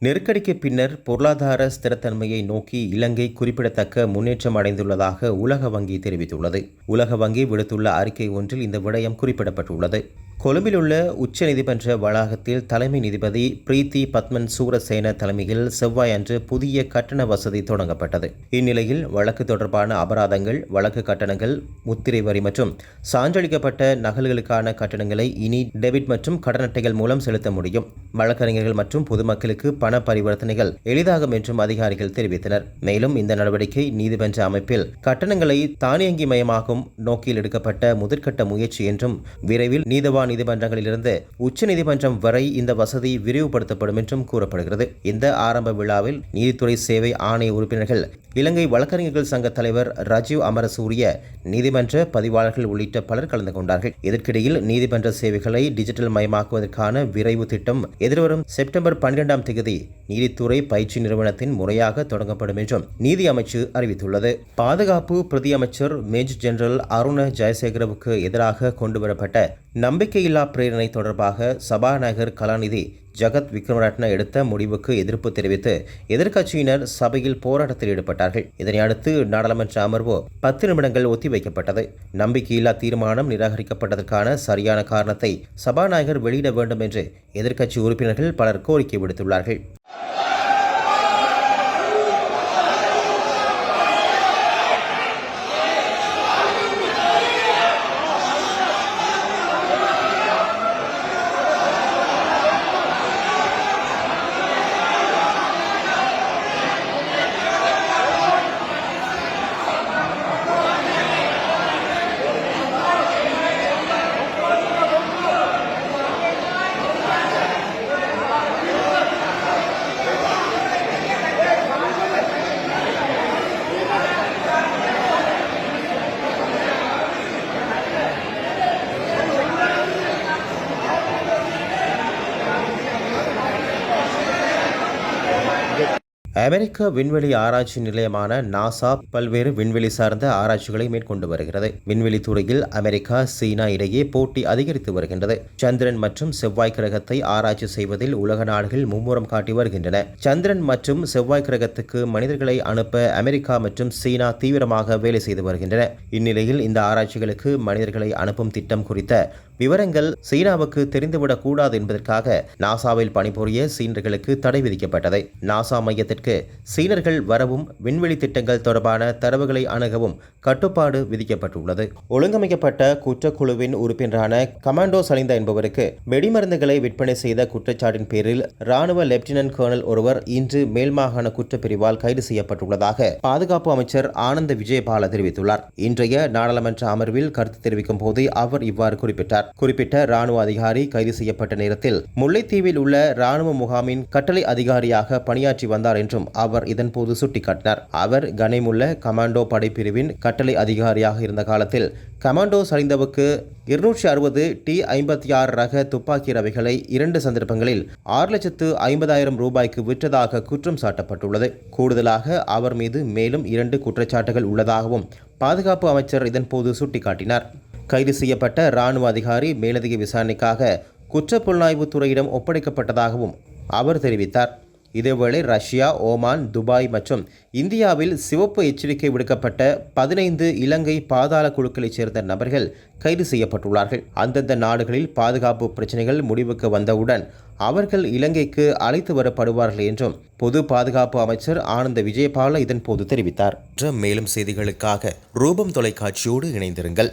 நெருக்கடிக்கு பின்னர் பொருளாதார ஸ்திரத்தன்மையை நோக்கி இலங்கை குறிப்பிடத்தக்க முன்னேற்றம் அடைந்துள்ளதாக உலக வங்கி தெரிவித்துள்ளது. உலக வங்கி விடுத்துள்ள அறிக்கை ஒன்றில் இந்த விடயம் குறிப்பிடப்பட்டுள்ளது. கொழும்பிலுள்ள உச்ச நீதிமன்ற வளாகத்தில் தலைமை நீதிபதி பிரீத்தி பத்மன் சூரசேன தலைமையில் செவ்வாய் அன்று புதிய கட்டண வசதி தொடங்கப்பட்டது. இந்நிலையில் வழக்கு தொடர்பான அபராதங்கள் வழக்கு கட்டணங்கள் முத்திரை வரி மற்றும் சான்றளிக்கப்பட்ட நகல்களுக்கான கட்டணங்களை இனி டெபிட் மற்றும் கடன் அட்டைகள் மூலம் செலுத்த முடியும். வழக்கறிஞர்கள் மற்றும் பொதுமக்களுக்கு பண பரிவர்த்தனைகள் எளிதாகும் என்றும் அதிகாரிகள் தெரிவித்தனர். மேலும் இந்த நடவடிக்கை நீதிமன்ற அமைப்பில் கட்டணங்களை தானியங்கி மயமாகும் நோக்கில் எடுக்கப்பட்ட முதற்கட்ட முயற்சி என்றும் விரைவில் நீதவான் நீதிமன்றங்களிலிருந்து உச்ச நீதிமன்றம் வரை இந்த வசதி விரிவுபடுத்தப்படும் என்றும் கூறப்படுகிறது. இந்த ஆரம்ப விழாவில் நீதித்துறை சேவை ஆணைய உறுப்பினர்கள் இலங்கை வழக்கறிஞர்கள் சங்க தலைவர் ராஜீவ் அமரசூரிய நீதிமன்ற பதிவாளர்கள் உள்ளிட்ட பலர் கலந்து கொண்டார்கள். இதற்கிடையில் நீதிமன்ற சேவைகளை டிஜிட்டல் மயமாக்குவதற்கான விரைவு திட்டம் எதிர்வரும் செப்டம்பர் பன்னிரெண்டாம் தேதி நீதித்துறை பயிற்சி நிறுவனத்தின் முறையாக தொடங்கப்படும் என்றும் நீதி அமைச்சு அறிவித்துள்ளது. பாதுகாப்பு பிரதி அமைச்சர் மேஜர் ஜெனரல் அருண ஜெயசேகரவுக்கு எதிராக கொண்டுவரப்பட்ட நம்பிக்கையில்லா பிரேரணை தொடர்பாக சபாநாயகர் கலாநிதி ஜகத் விக்ரமரட்ன எடுத்த முடிவுக்கு எதிர்ப்பு தெரிவித்து எதிர்க்கட்சியினர் சபையில் போராட்டத்தில் ஈடுபட்டார்கள். இதனை அடுத்து நாடாளுமன்ற அமர்வு பத்து நிமிடங்கள் ஒத்திவைக்கப்பட்டது. நம்பிக்கையில்லா தீர்மானம் நிராகரிக்கப்பட்டதற்கான சரியான காரணத்தை சபாநாயகர் வெளியிட வேண்டும் என்று எதிர்க்கட்சி உறுப்பினர்கள் பலர் கோரிக்கை விடுத்துள்ளார்கள். அமெரிக்க விண்வெளி ஆராய்ச்சி நிலையமான நாசா பல்வேறு விண்வெளி சார்ந்த ஆராய்ச்சிகளை மேற்கொண்டு வருகிறது. விண்வெளி துறையில் அமெரிக்கா சீனா இடையே போட்டி அதிகரித்து வருகின்றது. சந்திரன் மற்றும் செவ்வாய் கிரகத்தை ஆராய்ச்சி செய்வதில் உலக நாடுகள் மும்முரம் காட்டி வருகின்றன. சந்திரன் மற்றும் செவ்வாய் கிரகத்துக்கு மனிதர்களை அனுப்ப அமெரிக்கா மற்றும் சீனா தீவிரமாக வேலை செய்து வருகின்றன. இந்நிலையில் இந்த ஆராய்ச்சிகளுக்கு மனிதர்களை அனுப்பும் திட்டம் குறித்த விவரங்கள் சீனாவுக்கு தெரிந்துவிடக்கூடாது என்பதற்காக நாசாவில் பணிபுரிய சீனர்களுக்கு தடை விதிக்கப்பட்டது. நாசா மையத்திற்கு சீனர்கள் வரவும் விண்வெளி திட்டங்கள் தொடர்பான தரவுகளை அணுகவும் கட்டுப்பாடு விதிக்கப்பட்டுள்ளது. ஒழுங்கமைக்கப்பட்ட குற்றக்குழுவின் உறுப்பினரான கமாண்டோ சலிந்தா என்பவருக்கு வெடிமருந்துகளை விற்பனை செய்த குற்றச்சாட்டின் பேரில் ராணுவ லெப்டினன்ட் கர்னல் ஒருவர் இன்று மேல்மாகாண குற்றப்பிரிவால் கைது செய்யப்பட்டுள்ளதாக பாதுகாப்பு அமைச்சர் ஆனந்த விஜயபால தெரிவித்துள்ளார். இன்றைய நாடாளுமன்ற அமர்வில் கருத்து தெரிவிக்கும் போது அவர் இவ்வாறு குறிப்பிட்டார். குறிப்பிட்ட ராணுவ அதிகாரி கைது செய்யப்பட்ட நேரத்தில் முல்லைத்தீவில் உள்ள ராணுவ முகாமின் கட்டளை அதிகாரியாக பணியாற்றி வந்தார் என்றும் அவர் இதன்போது சுட்டிக்காட்டினார். அவர் கனைமுள்ள கமாண்டோ படைப்பிரிவின் கட்டளை அதிகாரியாக இருந்த காலத்தில் கமாண்டோ சரிந்தவுக்கு இருநூற்றி அறுபது டி ஐம்பத்தி ஆறு ரக துப்பாக்கி ரவைகளை இரண்டு சந்தர்ப்பங்களில் ஆறு லட்சத்து ஐம்பதாயிரம் ரூபாய்க்கு விற்றதாக குற்றம் சாட்டப்பட்டுள்ளது. கூடுதலாக அவர் மீது மேலும் இரண்டு குற்றச்சாட்டுகள் உள்ளதாகவும் பாதுகாப்பு அமைச்சர் இதன்போது சுட்டிக்காட்டினார். கைது செய்யப்பட்ட இராணுவ அதிகாரி மேலதிக விசாரணைக்காக குற்றப்புலனாய்வு துறையிடம் ஒப்படைக்கப்பட்டதாகவும் அவர் தெரிவித்தார். இதேவேளை ரஷ்யா ஓமான் துபாய் மற்றும் இந்தியாவில் சிவப்பு எச்சரிக்கை விடுக்கப்பட்ட பதினைந்து இலங்கை பாதாள குழுக்களைச் சேர்ந்த நபர்கள் கைது செய்யப்பட்டுள்ளார்கள். அந்தந்த நாடுகளில் பாதுகாப்பு பிரச்சினைகள் முடிவுக்கு வந்தவுடன் அவர்கள் இலங்கைக்கு அழைத்து வரப்படுவார்கள் என்றும் பொது பாதுகாப்பு அமைச்சர் ஆனந்த விஜயபால இதன்போது தெரிவித்தார். மேலும் செய்திகளுக்காக ரூபம் தொலைக்காட்சியோடு இணைந்திருங்கள்.